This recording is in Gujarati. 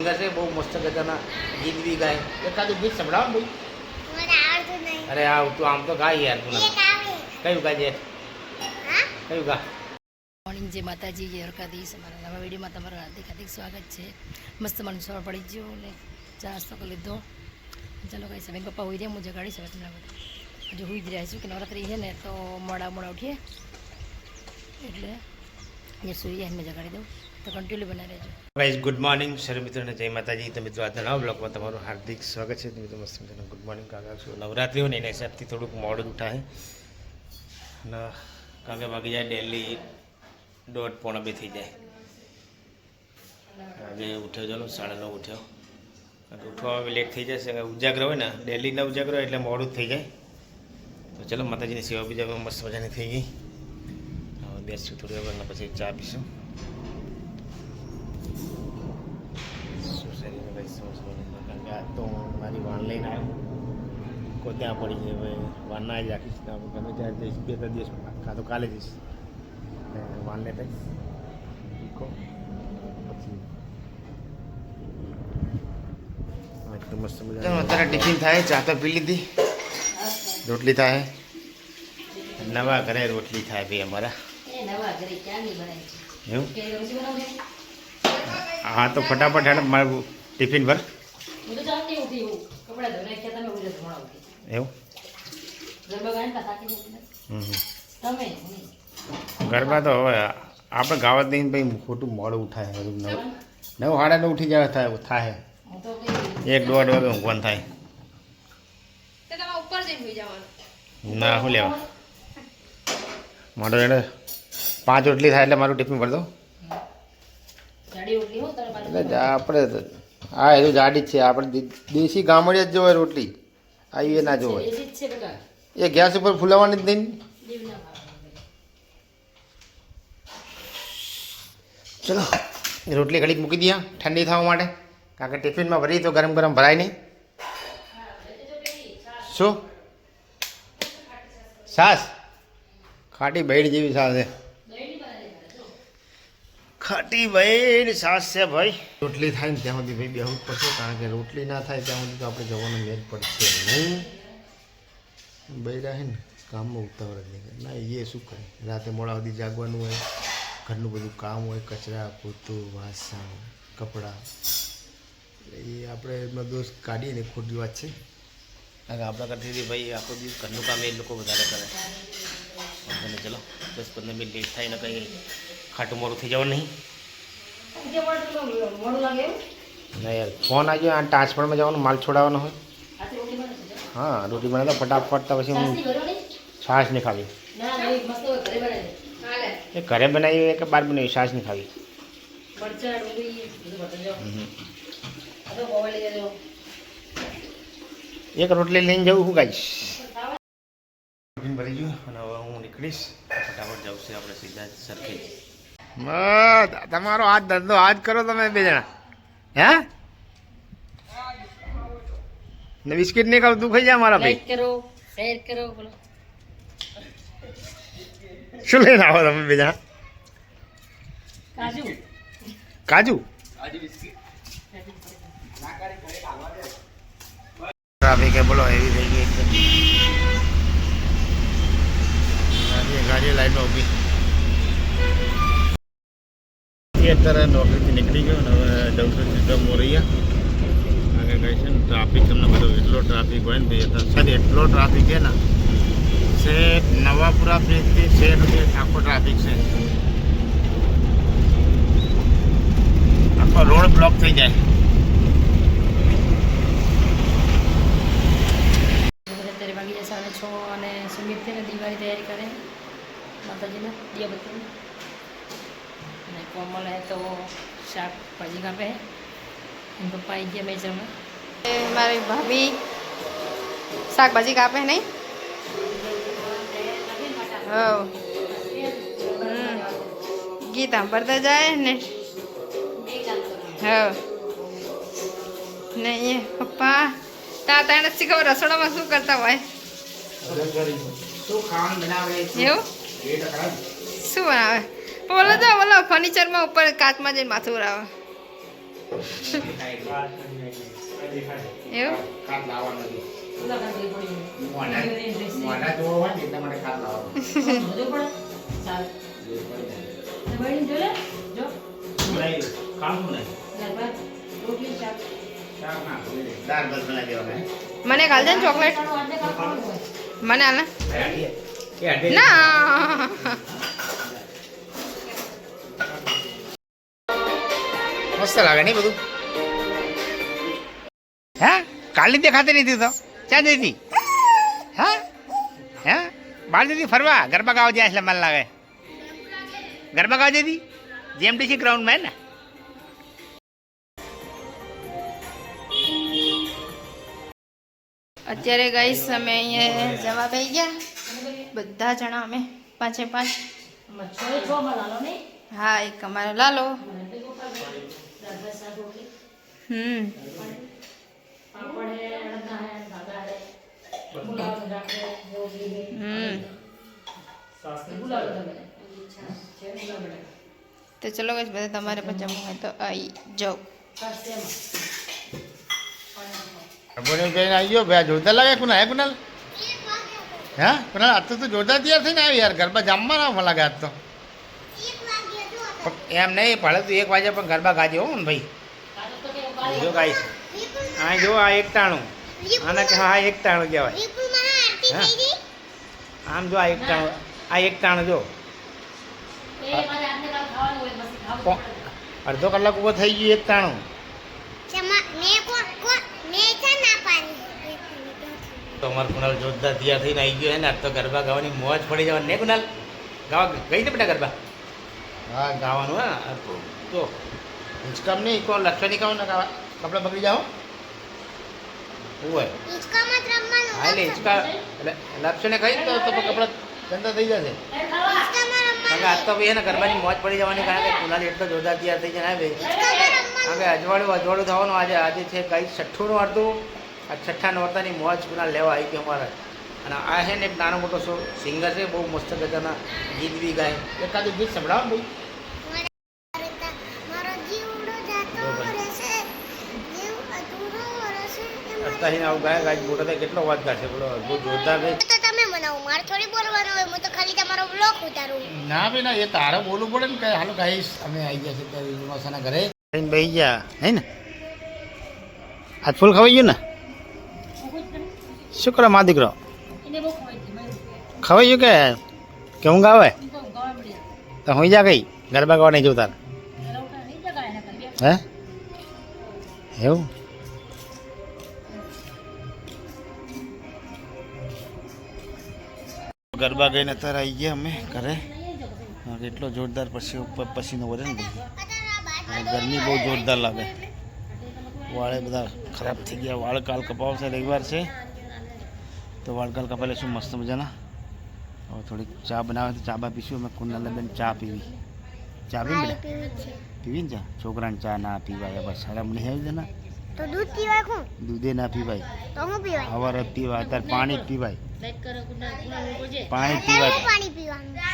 સિંગર છે બહુ મસ્ત ગજાના ગીત બી ગાય. એકાદું ગીત સંભળાવો ને ભાઈ મને આવડતું નહીં. અરે આવ તું આમ તો ગાય યાર તું. કયું ગાજે કયું ગા મોર્નિંગ જે માતાજી જય હરકાદીશ અમારા નવા વિડીયોમાં તમારું હાર્દિક હાર્દિક સ્વાગત છે. મસ્ત મને સવાર પડી ગયો ને ચા નાસ્તો કરી લીધો. ચાલો કઈ સમય પપ્પા હોઈ રહ્યા હું જગાડી સવાર તમને બધા હજુ હોઈ જ રહ્યા છું કે નવરાત્રી છે ને તો મોડા મોડા ઉઠીએ. એટલે સુઈ જાય મેં જગાડી દઉં. તો કન્ટિન્યુ બના રહેજો. ગાઈઝ ગુડ મોર્નિંગ સર મિત્રોને જય માતાજી. તો મિત્રો, આજના નવા બ્લોગમાં તમારું હાર્દિક સ્વાગત છે. મિત્રો, મસ્ત મજાનું ગુડ મોર્નિંગ કાકા છું નવરાત્રી હોય ને એના હિસાબથી થોડુંક મોડું ઉઠાય. અને કાકા વાગી જાય ડેલી દોઢ પોણા બે થઈ જાય. આજે ઉઠ્યો ચાલો, સાડા નવ ઉઠ્યો. કારણ ઉઠવામાં લેટ થઈ જશે ઉજાગર હોય ને ડેલીના ઉજાગરો હોય એટલે મોડું થઈ જાય. તો ચલો, માતાજીની સેવા બીજા મસ્ત મજાની થઈ ગઈ. હવે થોડી વાર પછી ચા પીશું સોસાયટીમાં કઈ સમજવાનું કારણ કે આ તો વાન લઈને આવ્યો. કોઈ ત્યાં પડી છે હવે વાન ના જ રાખીશ તો ગમે ત્યારે જઈશ બે ત્રણ દિવસ કાં તો કાલે જઈશ. વાન લેતા આવીશ. પછી. મસ્ત મજા અત્યારે ટિફિન થાય ચા તો પી લીધી. રોટલી થાય. નવા ઘરે રોટલી થાય ભાઈ અમારા. એવું? હા તો ફટાફટ હેડ મારું ટિફિન પર કપડાં ધોઈ નાખ્યા તમે ઉજે ધોણા ઉઠી એવું? ગરબા ગાય ને થાકી હમ હમ. તમે ગરબા તો હવે આપણે ગાવા દઈને ભાઈ ખોટું મોડું ઉઠાય બધું નવ નવ સાડા નવ ઉઠી જાય થાય થાય. હું તો કઈ એક દોઢ વાગે ઊંઘવાનું થાય. તો તમે ઉપર જઈને સુઈ જવાનું. ના શું લેવા? મારો એને પાંચ રોટલી થાય એટલે મારું ટિફિન ભરી દો જાડી ઉઠી હું તારા પાસે એટલે જા- આપણે હા એ તો જાડી જ છે. આપણે દેશી ગામડિયા જ જોવાય રોટલી. આવી એ ના જોવાય એ ગેસ ઉપર ફૂલાવવાની જ નહીં. ચલો રોટલી ઘડીક મૂકી દઈએ ઠંડી થવા માટે. કારણ કે ટિફિનમાં ભરી તો ગરમ ગરમ ભરાય નહીં. શું? સાસ. ખાટી ભેડ જેવી સાસ છે. ખાટી બૈડ સાસ છે ભાઈ. રોટલી થાય ને ત્યાં સુધી ભાઈ બેહવું જ પડશે કારણ કે રોટલી ના થાય ત્યાં સુધી તો આપણે જવાનો મેળ પડશે નહીં. બૈરા હે ને કામમાં ઉતાવળ જ નહીં. ના એ શું કરે? રાતે મોડા સુધી જાગવાનું હોય ઘરનું બધું કામ હોય કચરા પોતું વાસણ કપડાં. એ આપણે એમનો દોષ કાઢીએ ને ખોટી વાત છે. કારણ કે આપણા કરતી ભાઈ આખો દિવસ ઘરનું કામ એ લોકો વધારે કરે. ચલો દસ પંદર મિનિટ લેટ થાય ને કંઈ ખાટું મોડું થઈ જવાનું નહીં. જે મળે તો મોડું લાગે એવું? ના યાર ફોન આવી આ ટ્રાન્સફરમાં જવાનું માલ છોડાવવાનો હોય. હા રોટી બનાવતા ફટાફટ તો પછી હું છાશ નહીં ખાવી. એ ઘરે બનાવી કે બહાર બનાવી છાશ નહીં ખાવી. એક રોટલી લઈને જવું હું ગાઈશ. ભરી ગયું અને હવે હું નીકળીશ. ફટાફટ જાઉં છે આપણે સીધા સરખેજ તમારો આ ધંધો આજ કરો તમે બે જણા. હે? ને બિસ્કિટ નહીં ખાવ તું ખાઈ જા મારા ભાઈ. કરો શેર કરો બોલો. શું લઈને આવો તમે બે જણા? કાજુ. કાજુ? ટ્રાફિક એ બોલો એવી થઈ ગઈ એકદમ. ગાડી લાઈટમાં ઊભી. એ અત્યારે નોકરીથી નીકળી ગયો ને હવે જવું છું સીધો મોરૈયા. આગળ કહે છે ને ટ્રાફિક તમને બધો એટલો ટ્રાફિક હોય ને ભાઈ, અત્યારે સર એટલો ટ્રાફિક છે ને. છે નવાપુરા બ્રિજથી શહેર સુધી આખો ટ્રાફિક છે. આખો રોડ બ્લોક થઈ જાય. સાડા છ અને સુમિત છે ને દિવાળી તૈયારી કરે. માતાજીના દિયાબત્તી અને કોમલ હે તો શાકભાજી કાપે એમ પપ્પા આવી ગયા મેચરમાં એ મારી ભાભી શાકભાજી કાપે નહીં હવ હમ. ગીત સાંભળતા જાય ને હવ ને એ પપ્પા તા તને શીખવ રસોડામાં શું કરતા હોય શું ખાવાનું બનાવે એવું શું બનાવે બોલો તો, બોલો ફર્નિચરમાં ઉપર કાચમાં જઈને માથું ઉડાવો. એવું? મને કાલ ને ચોકલેટ. મને હાલ ને. મસ્ત લાગે નહીં બધું? હે? કાલની દેખાતી નહીં તો? ક્યાં જઈ હતી? હા? હે? બહાર જતી હતી ફરવા? ગરબા ગાવા જાય એટલે મને લાગે. ગરબા ગાવા જતી હતી? જીએમડીસી ગ્રાઉન્ડમાં હે ને? અત્યારે ગઈશ અમે અહીંયા જવા બેસી ગયા. બધા જણા અમે પાંચે પાંચ. હા એક અમારો લાલો. હમ. હમ. તો ચલો ગઈ બધા તમારે પણ જમવું હોય તો આવી જાઓ. બોલે બેન આવી ગયો. ભાઈ જોરદાર લાગે કુનાલ હે કુનાલ? હા? કુનાલ આજ તો તું જોરદાર તૈયાર થઈને આવી યાર. ગરબા જામમાં ના લાગે આજ તો. એક વાગે જો પણ એમ નહીં ભલે તું એક વાગે પણ ગરબા ગાજે હો ને ભાઈ. જો ગાઈશ આ જો આ એકટાણું. આને કે હા એકટાણું કહેવાય. હા. આમ જો આ એકટાણું આ એકટાણું જો. અડધો કલાક ઊભો થઈ ગયું એકટાણું. ચમા મે કો કો મે છે ના પાણી એક મિનિટ તો અમારે કુનાલ જોરદાર તૈયાર થઈને આવી ગયો હે ને આ તો ગરબા ગાવાની મોજ પડી જવાની ને કુણાલ? ગાવા ગઈ ને બેટા ગરબા? હા ગાવાનું હા. તો હિંચકામ નહીં કોણ લક્ષણ નહીં કહું ગાવા કપડાં પકડી જાઓ. હોય હા એટલે હિંચકા એટલે લક્ષણે ખાઈ તો તો કપડાં ધંધા થઈ જશે. કારણ કે આજ તો ભાઈ એને ગરબાની મોજ પડી જવાની કારણ કે કુનાલ એટલો જોરદાર તૈયાર થઈ જાય ને ભાઈ કારણ કે અજવાળું અજવાળું થવાનું આજે આજે છે કઈ છઠ્ઠું નોરતું આ છઠ્ઠા નોરતાની મોજ કુનાલ લેવા આવી ગયો અમારે. અને આ છે ને એક નાનો મોટો શો. સિંગર છે બહુ મસ્ત ગજાના ગીત બી ગાય. એકાદું ગીત સંભળાવો ને ભાઈ. અત્યારે આવું ગાય ગાય મોટો થાય કેટલો વાત કાઢશે બોલો બહુ જોરદાર છે. તો તમે બનાવો મારે થોડી બોલવાનું હોય હું તો ખાલી તમારો બ્લોગ ઉતારું. ના ભાઈ ના એ તારે બોલવું પડે ને કે હાલો ગાઈશ અમે આવી ગયા છે ત્યારે યુનિવર્સના ઘરે. થઈને બેસી ગયા હે ને? આજ ફૂલ ખવાઈ ગયું ને? શું કરે મા દીકરો? ખવાઈ ગયું કે? કે ઊંઘ આવે? તો હોઈ જા કઈ ગરબા ગાવા નહીં જવું તાર. હે? એવું? ગરબા ગઈને અત્યારે આવી ગયા અમે ઘરે. એટલો જોરદાર પછી ઉપર પસીનો વધે ને ગરમી બહુ જોરદાર લાગે. વાળે બધા ખરાબ થઈ ગયા. વાળ કાલ કપાવશે રવિવાર છે. તો વાળ કાલ કપાઈ લઈશું મસ્ત મજાના. હવે થોડીક ચા બનાવે તો ચા બા પીશું. અમે કુંડલા બેન ચા પીવી. ચા પી બેટા પીવું પીવી ને ચા? છોકરાને ચા ના પીવાય. બસ શરમ નહીં આવી છે ને. તો દૂધ પીવાય કોણ? દૂધે ના પીવાય. તો હું પીવાય? હવાર પીવાય અત્યારે પાણી પીવાય. પાણી પીવાય. પાણી પીવાનું.